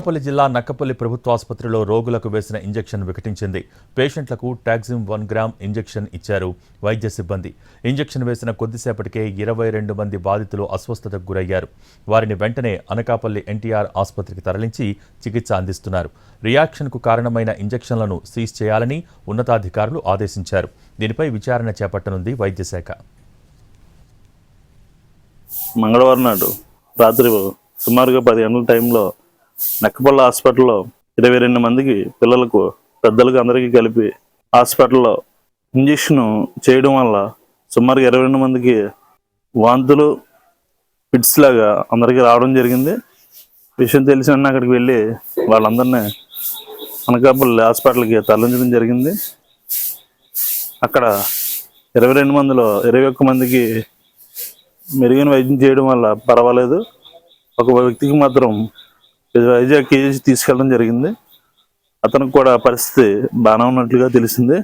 అనకాపల్లి జిల్లా నక్కపల్లి ప్రభుత్వ ఆసుపత్రిలో రోగులకు వేసిన ఇంజెక్షన్ వికటించింది. పేషెంట్లకు టాక్సిమ్ వన్ గ్రామ్ ఇంజెక్షన్ ఇచ్చారు వైద్య సిబ్బంది. ఇంజెక్షన్ వేసిన కొద్దిసేపటికే ఇరవై రెండు మంది బాధితులు అస్వస్థతకు గురయ్యారు. వారిని వెంటనే అనకాపల్లి ఎన్టీఆర్ ఆసుపత్రికి తరలించి చికిత్స అందిస్తున్నారు. రియాక్షన్కు కారణమైన ఇంజెక్షన్లను సీజ్ చేయాలని ఉన్నతాధికారులు ఆదేశించారు. దీనిపై విచారణ చేపట్టనుంది వైద్యశాఖ. మంగళవారం నాడు రాత్రి సుమారుగా పది గంటల టైంలో నక్కపల్లి హాస్పిటల్లో ఇరవై రెండు మందికి పిల్లలకు పెద్దలకు అందరికీ కలిపి హాస్పిటల్లో ఇంజక్షన్ చేయడం వల్ల సుమారుగా ఇరవై రెండు మందికి వాంతులు పిట్స్ లాగా అందరికీ రావడం జరిగింది. విషయం తెలిసిన వెంటనే అక్కడికి వెళ్ళి వాళ్ళందరినీ అనకాపల్లి హాస్పిటల్కి తరలించడం జరిగింది. అక్కడ ఇరవై రెండు మందిలో ఇరవై ఒక్క మందికి మెరుగైన వైద్యం చేయడం వల్ల పర్వాలేదు. ఒక వ్యక్తికి మాత్రం వైజాగ్ కేజీ తీసుకెళ్ళడం జరిగింది. అతనికి కూడా పరిస్థితి బాగానే ఉన్నట్లుగా తెలిసింది.